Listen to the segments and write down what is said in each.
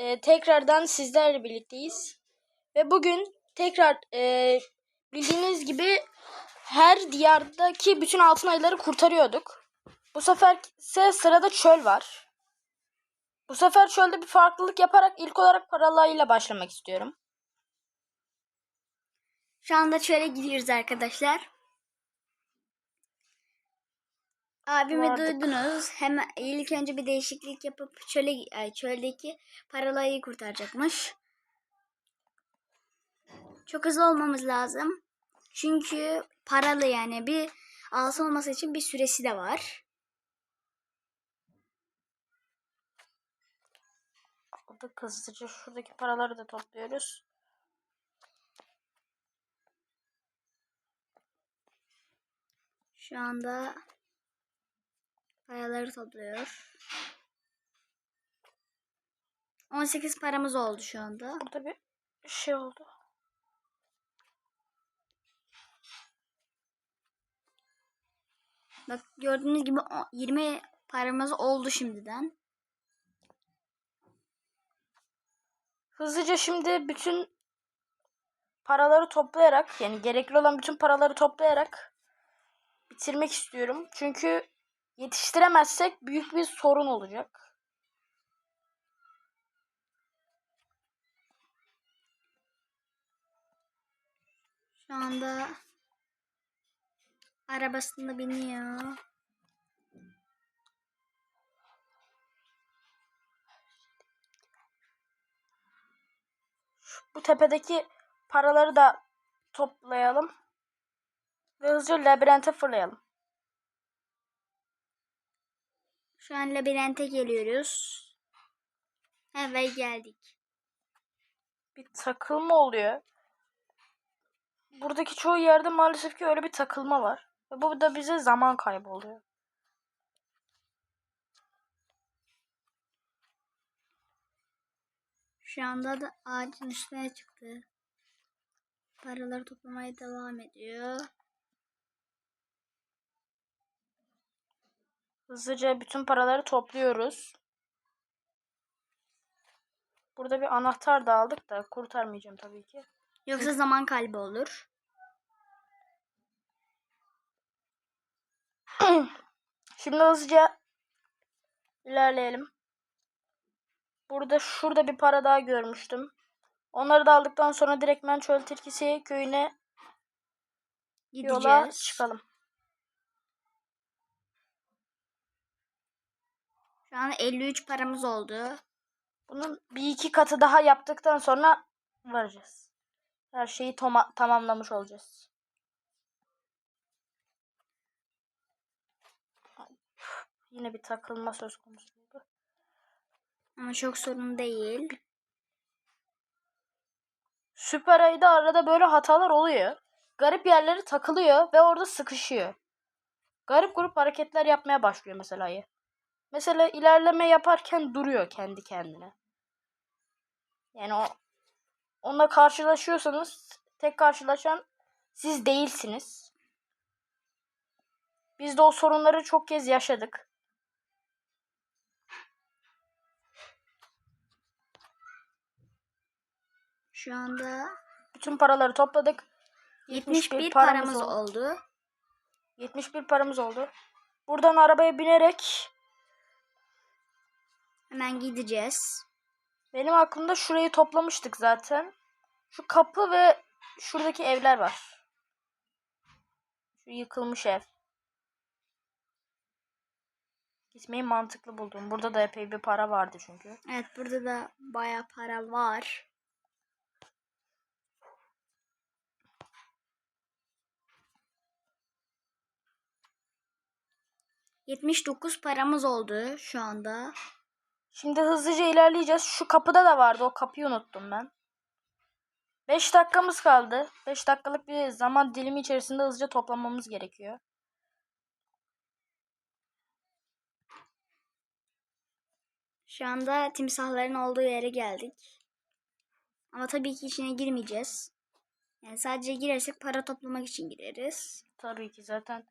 e, tekrardan sizlerle birlikteyiz. Ve bugün tekrar e, bildiğiniz gibi her diyardaki bütün altın ayları kurtarıyorduk. Bu sefer ise sırada çöl var. Bu sefer çölde bir farklılık yaparak ilk olarak paralı ayıyla başlamak istiyorum. Şu anda çöle gidiyoruz arkadaşlar. Abimi Vardık. duydunuz. Hemen ilk önce bir değişiklik yapıp çöle ay, çöldeki paralı ayıyı kurtaracakmış. Çok hızlı olmamız lazım. Çünkü paralı yani bir altın olması için bir süresi de var. Aldık hızlıca şuradaki paraları da topluyoruz. Şu anda paraları topluyor. 18 paramız oldu şu anda. Burada bir şey oldu. Bak gördüğünüz gibi o- 20 paramız oldu şimdiden. Hızlıca şimdi bütün paraları toplayarak yani gerekli olan bütün paraları toplayarak bitirmek istiyorum. Çünkü yetiştiremezsek büyük bir sorun olacak. Şu anda arabasında biniyor. Bu tepedeki paraları da toplayalım. Ve hızlıca labirente fırlayalım. Şu an labirente geliyoruz. Evet geldik. Bir takılma oluyor. Buradaki çoğu yerde maalesef ki öyle bir takılma var. Ve bu da bize zaman kaybı oluyor. Şu anda da ağacın üstüne çıktı. Paraları toplamaya devam ediyor. Hızlıca bütün paraları topluyoruz. Burada bir anahtar da aldık da kurtarmayacağım tabii ki. Yoksa zaman kaybı olur. Şimdi hızlıca ilerleyelim. Burada şurada bir para daha görmüştüm. Onları da aldıktan sonra direktmen çöl tilkisi köyüne yola Gideceğiz. çıkalım. Şu an 53 paramız oldu. Bunun bir iki katı daha yaptıktan sonra varacağız. Her şeyi tamamlamış olacağız. Yine bir takılma söz konusu oldu. Ama çok sorun değil. Süper Ay'da arada böyle hatalar oluyor. Garip yerleri takılıyor ve orada sıkışıyor. Garip grup hareketler yapmaya başlıyor mesela ayı. Mesela ilerleme yaparken duruyor kendi kendine. Yani o onunla karşılaşıyorsanız tek karşılaşan siz değilsiniz. Biz de o sorunları çok kez yaşadık. Şu anda Bütün paraları topladık. 71 paramız oldu. 71 paramız oldu. Buradan arabaya binerek Hemen gideceğiz. benim aklımda şurayı toplamıştık zaten. Şu kapı ve şuradaki evler var. Şu yıkılmış ev. Gitmeyi mantıklı buldum. Burada da epey bir para vardı çünkü. Evet burada da baya para var. Yetmiş dokuz paramız oldu şu anda. Şimdi hızlıca ilerleyeceğiz. Şu kapıda da vardı. O kapıyı unuttum ben. 5 dakikamız kaldı. 5 dakikalık bir zaman dilimi içerisinde hızlıca toplamamız gerekiyor. Şu anda timsahların olduğu yere geldik. Ama tabii ki içine girmeyeceğiz. Yani sadece girersek para toplamak için gireriz. Tabii ki zaten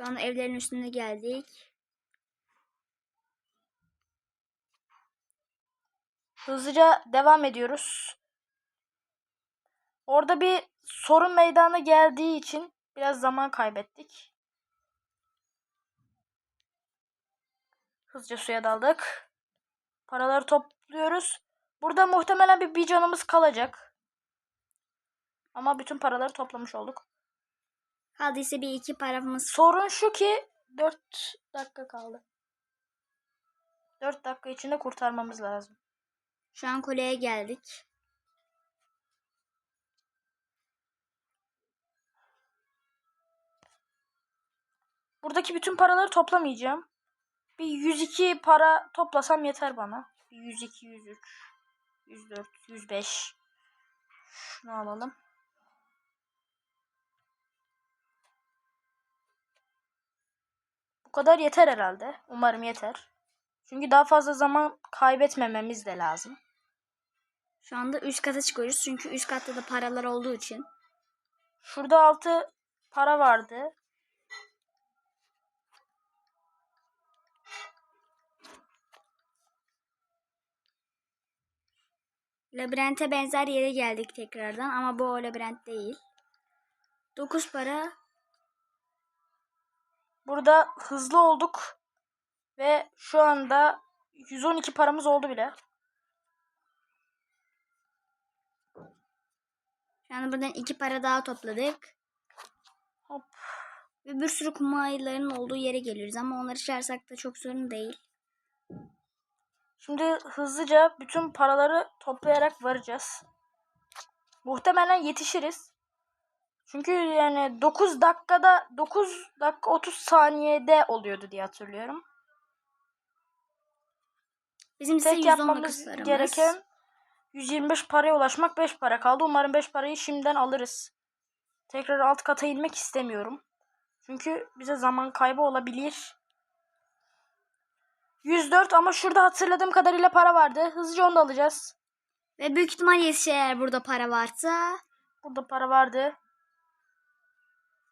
Şu an evlerin üstüne geldik. Hızlıca devam ediyoruz. Orada bir sorun meydana geldiği için biraz zaman kaybettik. Hızlıca suya daldık. Paraları topluyoruz. Burada muhtemelen bir, bir canımız kalacak. Ama bütün paraları toplamış olduk. Kaldıysa bir iki paramız. Sorun şu ki 4 dakika kaldı. 4 dakika içinde kurtarmamız lazım. Şu an kuleye geldik. Buradaki bütün paraları toplamayacağım. Bir 102 para toplasam yeter bana. Bir 102, 103, 104, 105. Şunu alalım. Bu kadar yeter herhalde. Umarım yeter. Çünkü daha fazla zaman kaybetmememiz de lazım. Şu anda üst kata çıkıyoruz. Çünkü üst katta da paralar olduğu için. Şurada altı para vardı. Labirente benzer yere geldik tekrardan ama bu o labirent değil. 9 para. Burada hızlı olduk. Ve şu anda 112 paramız oldu bile. Anda buradan 2 para daha topladık. Hop. Ve bir sürü kum ayılarının olduğu yere geliyoruz ama onları çağırsak da çok sorun değil. Şimdi hızlıca bütün paraları toplayarak varacağız. Muhtemelen yetişiriz. Çünkü yani 9 dakikada 9 dakika 30 saniyede oluyordu diye hatırlıyorum. Bizim ise Tek 110 yapmamız gereken 125 paraya ulaşmak 5 para kaldı. Umarım 5 parayı şimdiden alırız. Tekrar alt kata inmek istemiyorum. Çünkü bize zaman kaybı olabilir. 104 ama şurada hatırladığım kadarıyla para vardı. Hızlıca onu da alacağız. Ve büyük ihtimal yetişir eğer burada para varsa. Burada para vardı.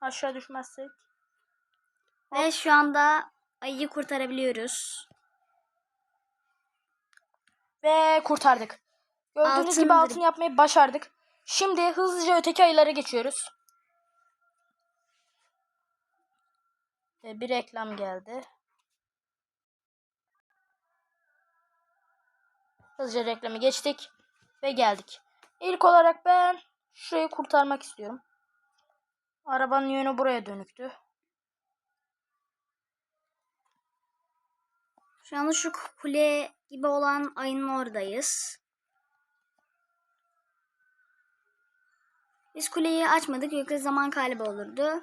Aşağı düşmezsek. Ve şu anda ayıyı kurtarabiliyoruz. Ve kurtardık. Gördüğünüz gibi Altındır. altın yapmayı başardık. Şimdi hızlıca öteki ayılara geçiyoruz. Ve bir reklam geldi. Hızlıca reklamı geçtik ve geldik. İlk olarak ben şurayı kurtarmak istiyorum. Arabanın yönü buraya dönüktü. Şu anda şu kule gibi olan ayının oradayız. Biz kuleyi açmadık yoksa zaman kaybı olurdu.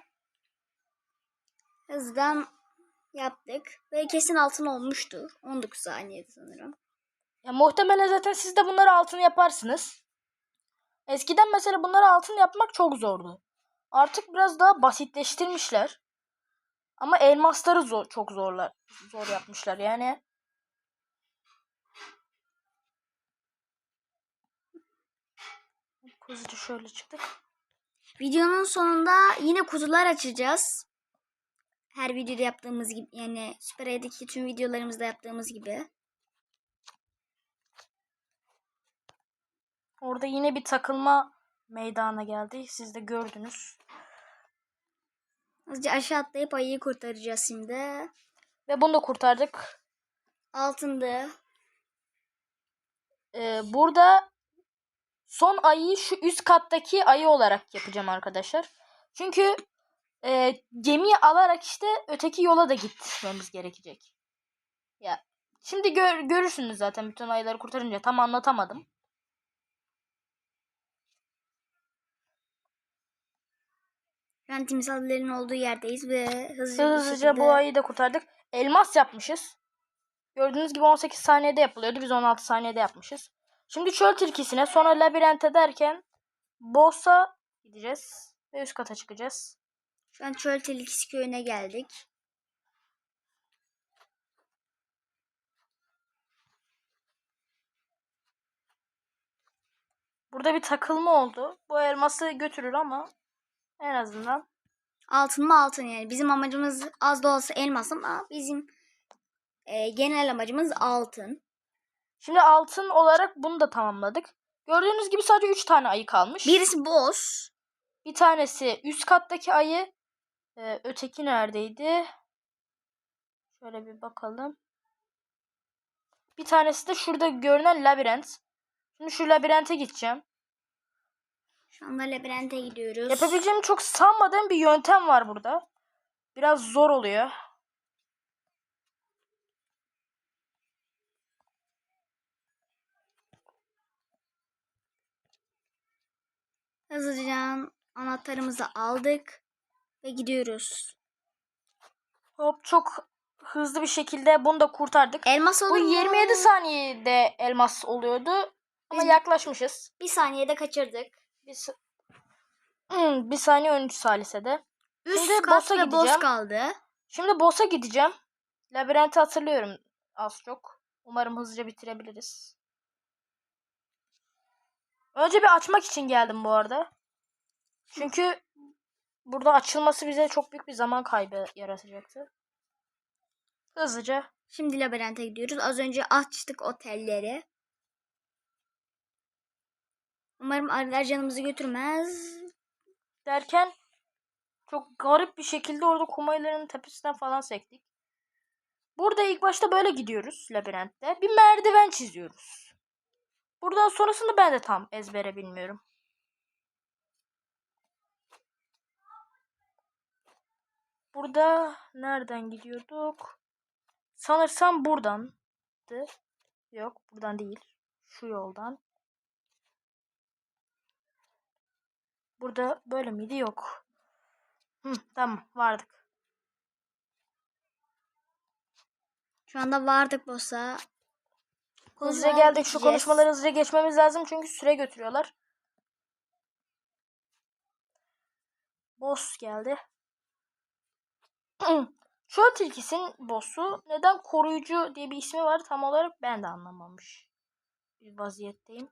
Hızdan yaptık. Ve kesin altın olmuştur. 19 saniyede sanırım. Ya muhtemelen zaten siz de bunları altın yaparsınız. Eskiden mesela bunları altın yapmak çok zordu. Artık biraz daha basitleştirmişler. Ama elmasları zor, çok zorlar, zor yapmışlar yani. Hızlıca şöyle çıktık. Videonun sonunda yine kutular açacağız. Her videoda yaptığımız gibi yani Süper Ay'daki tüm videolarımızda yaptığımız gibi. Orada yine bir takılma meydana geldi. Siz de gördünüz. Hızlıca aşağı atlayıp ayıyı kurtaracağız şimdi. Ve bunu da kurtardık. Altındı. Ee, burada son ayı şu üst kattaki ayı olarak yapacağım arkadaşlar. Çünkü e, gemiyi alarak işte öteki yola da gitmemiz gerekecek. Ya şimdi gör, görürsünüz zaten bütün ayıları kurtarınca tam anlatamadım. Şu an timsahların olduğu yerdeyiz ve hızlıca, bir Hızlıca şekilde- bu ayıyı da kurtardık. Elmas yapmışız. Gördüğünüz gibi 18 saniyede yapılıyordu. Biz 16 saniyede yapmışız. Şimdi çöl tilkisine sonra labirente derken boss'a gideceğiz. Ve üst kata çıkacağız. Şu an çöl tilkisi köyüne geldik. Burada bir takılma oldu. Bu elması götürür ama en azından Altın mı altın yani. Bizim amacımız az da olsa elmas ama bizim e, genel amacımız altın. Şimdi altın olarak bunu da tamamladık. Gördüğünüz gibi sadece 3 tane ayı kalmış. Birisi boss. Bir tanesi üst kattaki ayı. Ee, öteki neredeydi? Şöyle bir bakalım. Bir tanesi de şurada görünen labirent. Şimdi şu labirente gideceğim. Şu anda labirente gidiyoruz. Yapabileceğim çok sanmadığım bir yöntem var burada. Biraz zor oluyor. Hızlıca anahtarımızı aldık ve gidiyoruz. Hop çok hızlı bir şekilde bunu da kurtardık. Elmas Bu olur mu? 27 saniyede elmas oluyordu. Ama Biz- yaklaşmışız. Bir saniyede kaçırdık. Bir, Hmm, bir saniye 13 salisede. Üst Şimdi kat boss'a ve boss gideceğim. kaldı. Şimdi boss'a gideceğim. Labirenti hatırlıyorum az çok. Umarım hızlıca bitirebiliriz. Önce bir açmak için geldim bu arada. Çünkü burada açılması bize çok büyük bir zaman kaybı yaratacaktı. Hızlıca. Şimdi labirente gidiyoruz. Az önce açtık otelleri. Umarım arılar canımızı götürmez. Derken çok garip bir şekilde orada kumayların tepesinden falan sektik. Burada ilk başta böyle gidiyoruz labirentte. Bir merdiven çiziyoruz. Buradan sonrasını ben de tam ezbere bilmiyorum. Burada nereden gidiyorduk? Sanırsam buradandı. Yok buradan değil. Şu yoldan. Burada böyle miydi? Yok. Hı, tamam vardık. Şu anda vardık boss'a. Hızlıca geldik. Şu konuşmaları hızlıca geçmemiz lazım çünkü süre götürüyorlar. Boss geldi. Çöl tilkisinin boss'u neden koruyucu diye bir ismi var tam olarak ben de anlamamış. Bir vaziyetteyim.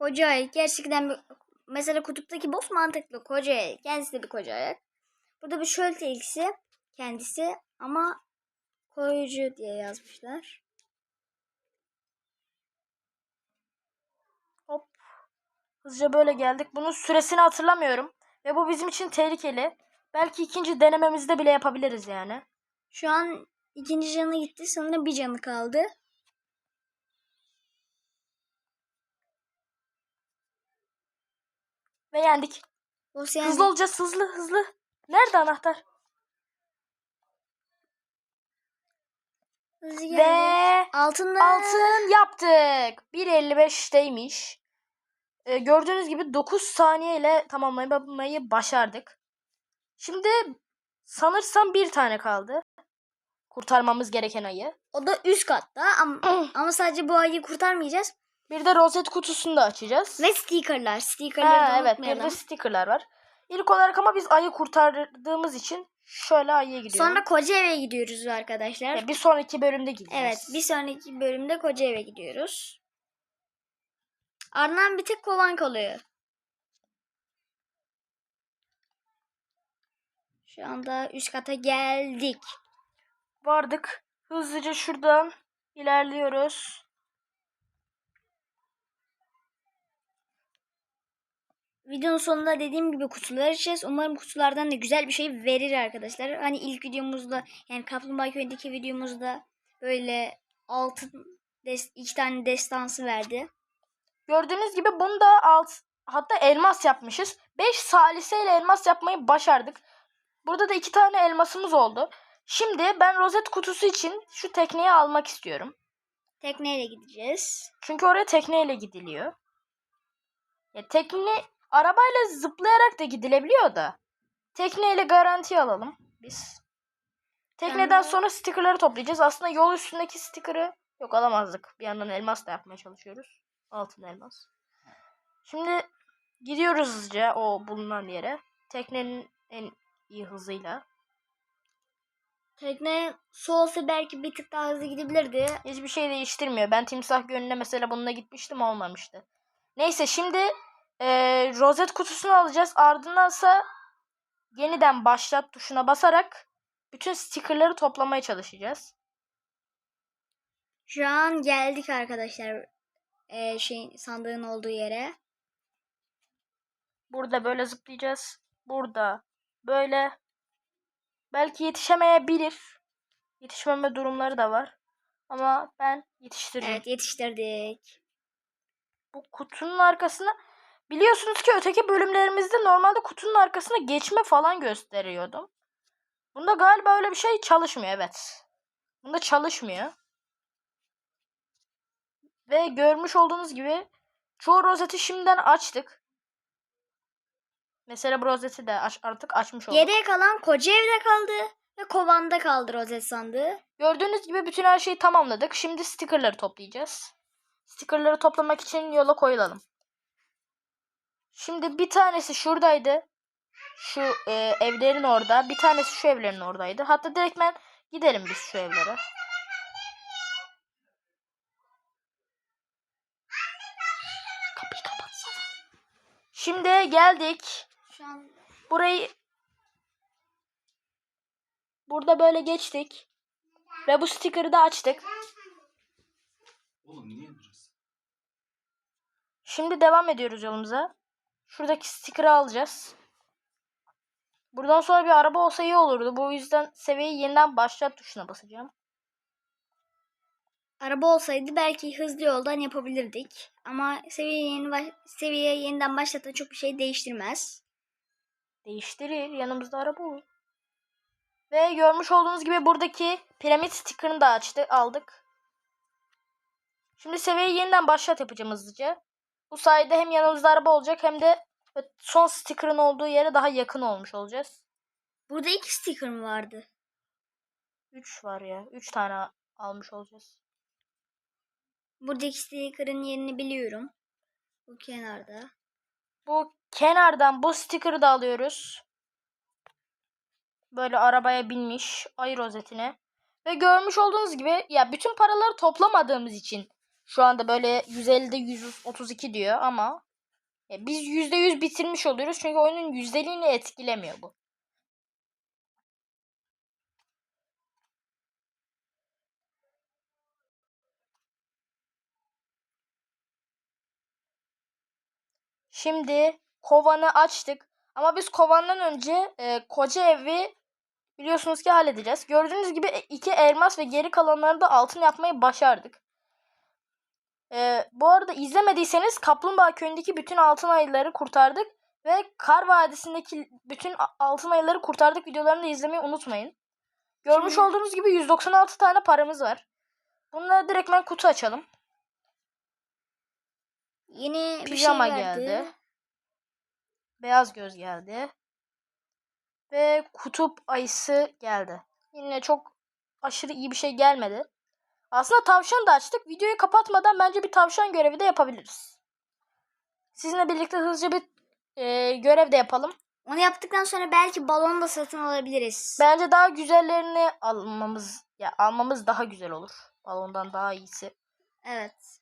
Ayak gerçekten bir, mesela kutuptaki boss mantıklı. Koca ayak. Kendisi de bir koca ayak. Burada bir şöl tilkisi kendisi ama koruyucu diye yazmışlar. Hop. Hızlıca böyle geldik. Bunun süresini hatırlamıyorum. Ve bu bizim için tehlikeli. Belki ikinci denememizde bile yapabiliriz yani. Şu an ikinci canı gitti. Sanırım bir canı kaldı. Ve yendik. Boss yani Hızlı olacağız hızlı hızlı. Nerede anahtar? hızlı. Ve Altınlar. altın yaptık. 1.55'teymiş. Ee, gördüğünüz gibi 9 saniye ile tamamlamayı başardık. Şimdi sanırsam bir tane kaldı. Kurtarmamız gereken ayı. O da üst katta ama, ama sadece bu ayı kurtarmayacağız. Bir de rozet kutusunu da açacağız. Ve stickerlar. Stickerları Ha, da evet bir de stickerlar var. İlk olarak ama biz ayı kurtardığımız için şöyle ayıya gidiyorum. Sonra koca eve gidiyoruz arkadaşlar. Ya bir sonraki bölümde gideceğiz. Evet bir sonraki bölümde koca eve gidiyoruz. Ardından bir tek kovan kalıyor. Şu anda üst kata geldik. Vardık. Hızlıca şuradan ilerliyoruz. Videonun sonunda dediğim gibi kutular açacağız. Umarım kutulardan da güzel bir şey verir arkadaşlar. Hani ilk videomuzda yani Kaplumbağa Köyü'ndeki videomuzda böyle altın iki tane destansı verdi. Gördüğünüz gibi bunu da alt hatta elmas yapmışız. 5 saliseyle elmas yapmayı başardık. Burada da iki tane elmasımız oldu. Şimdi ben rozet kutusu için şu tekneyi almak istiyorum. Tekneyle gideceğiz. Çünkü oraya tekneyle gidiliyor. Ya tekne arabayla zıplayarak da gidilebiliyor da. Tekneyle garanti alalım biz. Tekneden de- sonra stickerları toplayacağız. Aslında yol üstündeki sticker'ı yok alamazdık. Bir yandan elmas da yapmaya çalışıyoruz. Altın elmas. Şimdi gidiyoruz hızlıca o bulunan yere. Teknenin en iyi hızıyla. Tekne su olsa belki bir tık daha hızlı gidebilirdi. Hiçbir şey değiştirmiyor. Ben Timsah Gölü'ne mesela bununla gitmiştim olmamıştı. Neyse şimdi e, rozet kutusunu alacağız. Ardındansa yeniden başlat tuşuna basarak bütün stickerları toplamaya çalışacağız. Şu an geldik arkadaşlar. Ee, şey sandığın olduğu yere. Burada böyle zıplayacağız. Burada böyle belki yetişemeyebilir. Yetişmeme durumları da var. Ama ben yetiştireceğim. Evet yetiştirdik. Bu kutunun arkasına biliyorsunuz ki öteki bölümlerimizde normalde kutunun arkasına geçme falan gösteriyordum. Bunda galiba öyle bir şey çalışmıyor evet. Bunda çalışmıyor. Ve görmüş olduğunuz gibi çoğu rozeti şimdiden açtık. Mesela bu rozeti de aç- artık açmış olduk. Geriye kalan koca evde kaldı ve kovanda kaldı rozet sandığı. Gördüğünüz gibi bütün her şeyi tamamladık. Şimdi stickerları toplayacağız. Stickerları toplamak için yola koyulalım. Şimdi bir tanesi şuradaydı. Şu e, evlerin orada. Bir tanesi şu evlerin oradaydı. Hatta direktmen gidelim biz şu evlere. Kapıyı kapatsana. Şimdi geldik. Şu an Burayı burada böyle geçtik. Ve bu sticker'ı da açtık. Oğlum niye burası? Şimdi devam ediyoruz yolumuza. Şuradaki sticker'ı alacağız. Buradan sonra bir araba olsa iyi olurdu. Bu yüzden seviyeyi yeniden başlat tuşuna basacağım. araba olsaydı belki hızlı yoldan yapabilirdik. Ama seviye yeni seviye yeniden başlatan çok bir şey değiştirmez. Değiştirir. Yanımızda araba olur. Ve görmüş olduğunuz gibi buradaki piramit sticker'ını da açtı, aldık. Şimdi seviyeyi yeniden başlat yapacağım hızlıca. Bu sayede hem yanımızda araba olacak hem de son sticker'ın olduğu yere daha yakın olmuş olacağız. Burada iki sticker mı vardı? 3 var ya. 3 tane almış olacağız. Buradaki sticker'ın yerini biliyorum. Bu kenarda. Bu kenardan bu sticker'ı da alıyoruz. Böyle arabaya binmiş ayı rozetine. Ve görmüş olduğunuz gibi ya bütün paraları toplamadığımız için şu anda böyle 150'de 132 diyor ama biz %100 bitirmiş oluyoruz çünkü oyunun yüzdeliğini etkilemiyor bu. Şimdi kovanı açtık. Ama biz kovandan önce e, koca evi biliyorsunuz ki halledeceğiz. Gördüğünüz gibi iki elmas ve geri kalanlarını da altın yapmayı başardık. E, bu arada izlemediyseniz Kaplumbağa Köyü'ndeki bütün altın ayıları kurtardık. Ve Kar Vadisi'ndeki bütün altın ayıları kurtardık videolarını da izlemeyi unutmayın. Görmüş Şimdi- olduğunuz gibi 196 tane paramız var. Bunları direktmen kutu açalım. Yeni Pijama bir şey verdi. geldi. Beyaz göz geldi. Ve kutup ayısı geldi. Yine çok aşırı iyi bir şey gelmedi. Aslında tavşan da açtık. Videoyu kapatmadan bence bir tavşan görevi de yapabiliriz. Sizinle birlikte hızlıca bir e, görev de yapalım. Onu yaptıktan sonra belki balon da satın alabiliriz. Bence daha güzellerini almamız ya almamız daha güzel olur. Balondan daha iyisi. Evet.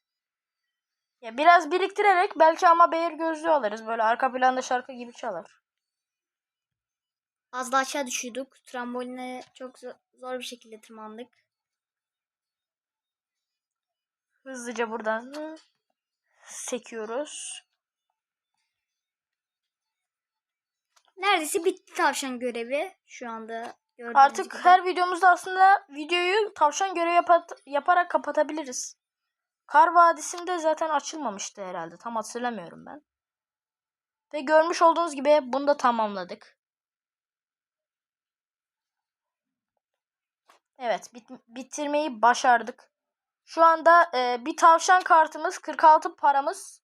Ya biraz biriktirerek belki ama beğer gözlüğü alırız. Böyle arka planda şarkı gibi çalar. Az da aşağı düşüyorduk. Tramboline çok zo- zor bir şekilde tırmandık. Hızlıca buradan sekiyoruz. Neredeyse bitti tavşan görevi. Şu anda Artık gibi. her videomuzda aslında videoyu tavşan görevi yapat- yaparak kapatabiliriz. Kar Vadisi'nde zaten açılmamıştı herhalde. Tam hatırlamıyorum ben. Ve görmüş olduğunuz gibi bunu da tamamladık. Evet bit- bitirmeyi başardık. Şu anda e, bir tavşan kartımız, 46 paramız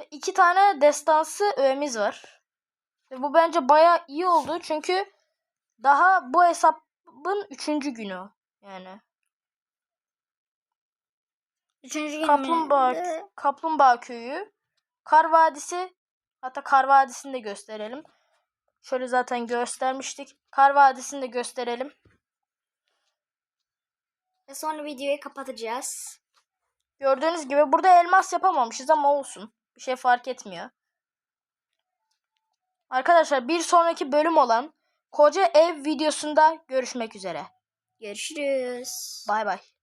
ve iki tane destansı öğemiz var. Ve bu bence baya iyi oldu çünkü daha bu hesabın üçüncü günü yani. Üçüncü Kaplumbağa, gününde Kaplumbağa köyü, Kar Vadisi, hatta Kar Vadisi'ni de gösterelim. Şöyle zaten göstermiştik. Kar Vadisi'ni de gösterelim. Ve sonra videoyu kapatacağız. Gördüğünüz gibi burada elmas yapamamışız ama olsun. Bir şey fark etmiyor. Arkadaşlar bir sonraki bölüm olan koca ev videosunda görüşmek üzere. Görüşürüz. Bay bay.